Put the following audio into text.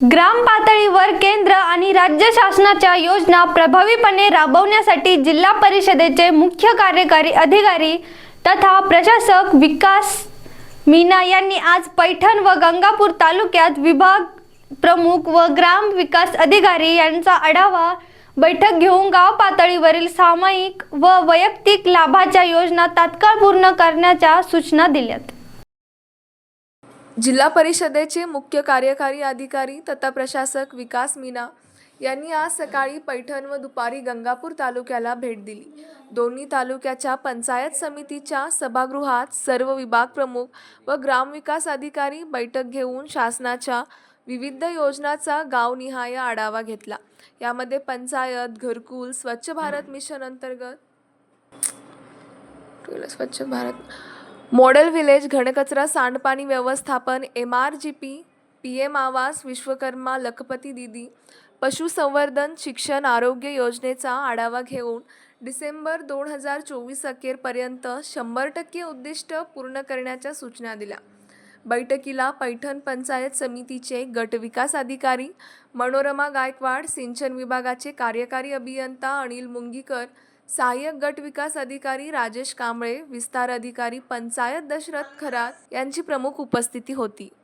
ग्राम पातळीवर केंद्र आणि राज्य शासनाच्या योजना प्रभावीपणे राबवण्यासाठी जिल्हा परिषदेचे मुख्य कार्यकारी अधिकारी तथा प्रशासक विकास मीना यांनी आज पैठण व गंगापूर तालुक्यात विभाग प्रमुख व ग्राम विकास अधिकारी यांचा आढावा बैठक घेऊन गाव पातळीवरील सामायिक व वैयक्तिक लाभाच्या योजना तात्काळ पूर्ण करण्याच्या सूचना दिल्यात. जिल्हा परिषदेचे मुख्य कार्यकारी अधिकारी तथा प्रशासक विकास मीना यांनी आज सकाळी पैठण व दुपारी गंगापूर तालुक्याला भेट दिली. दोन्ही तालुक्याच्या पंचायत समितीच्या सभागृहात सर्व विभाग प्रमुख व ग्रामविकास अधिकारी बैठक घेऊन शासनाच्या विविध योजनाचा गावनिहाय आढावा घेतला. यामध्ये पंचायत घरकुल स्वच्छ भारत मिशन अंतर्गत स्वच्छ भारत मॉडेल विलेज घनकचरा सांडपाणी व्यवस्थापन M R G P P M आवास विश्वकर्मा लखपती दिदी पशुसंवर्धन शिक्षण आरोग्य योजनेचा आढावा घेऊन डिसेंबर दोन हजार चोवीस अखेरपर्यंत शंभर टक्के उद्दिष्ट पूर्ण करण्याच्या सूचना दिल्या. बैठकीला पैठण पंचायत समितीचे गट विकास अधिकारी मनोरमा गायकवाड सिंचन विभागाचे कार्यकारी अभियंता अनिल मुंगीकर सहाय्यक गट विकास अधिकारी राजेश कांबळे विस्तार अधिकारी पंचायत दशरथ खरात यांची प्रमुख उपस्थिती होती.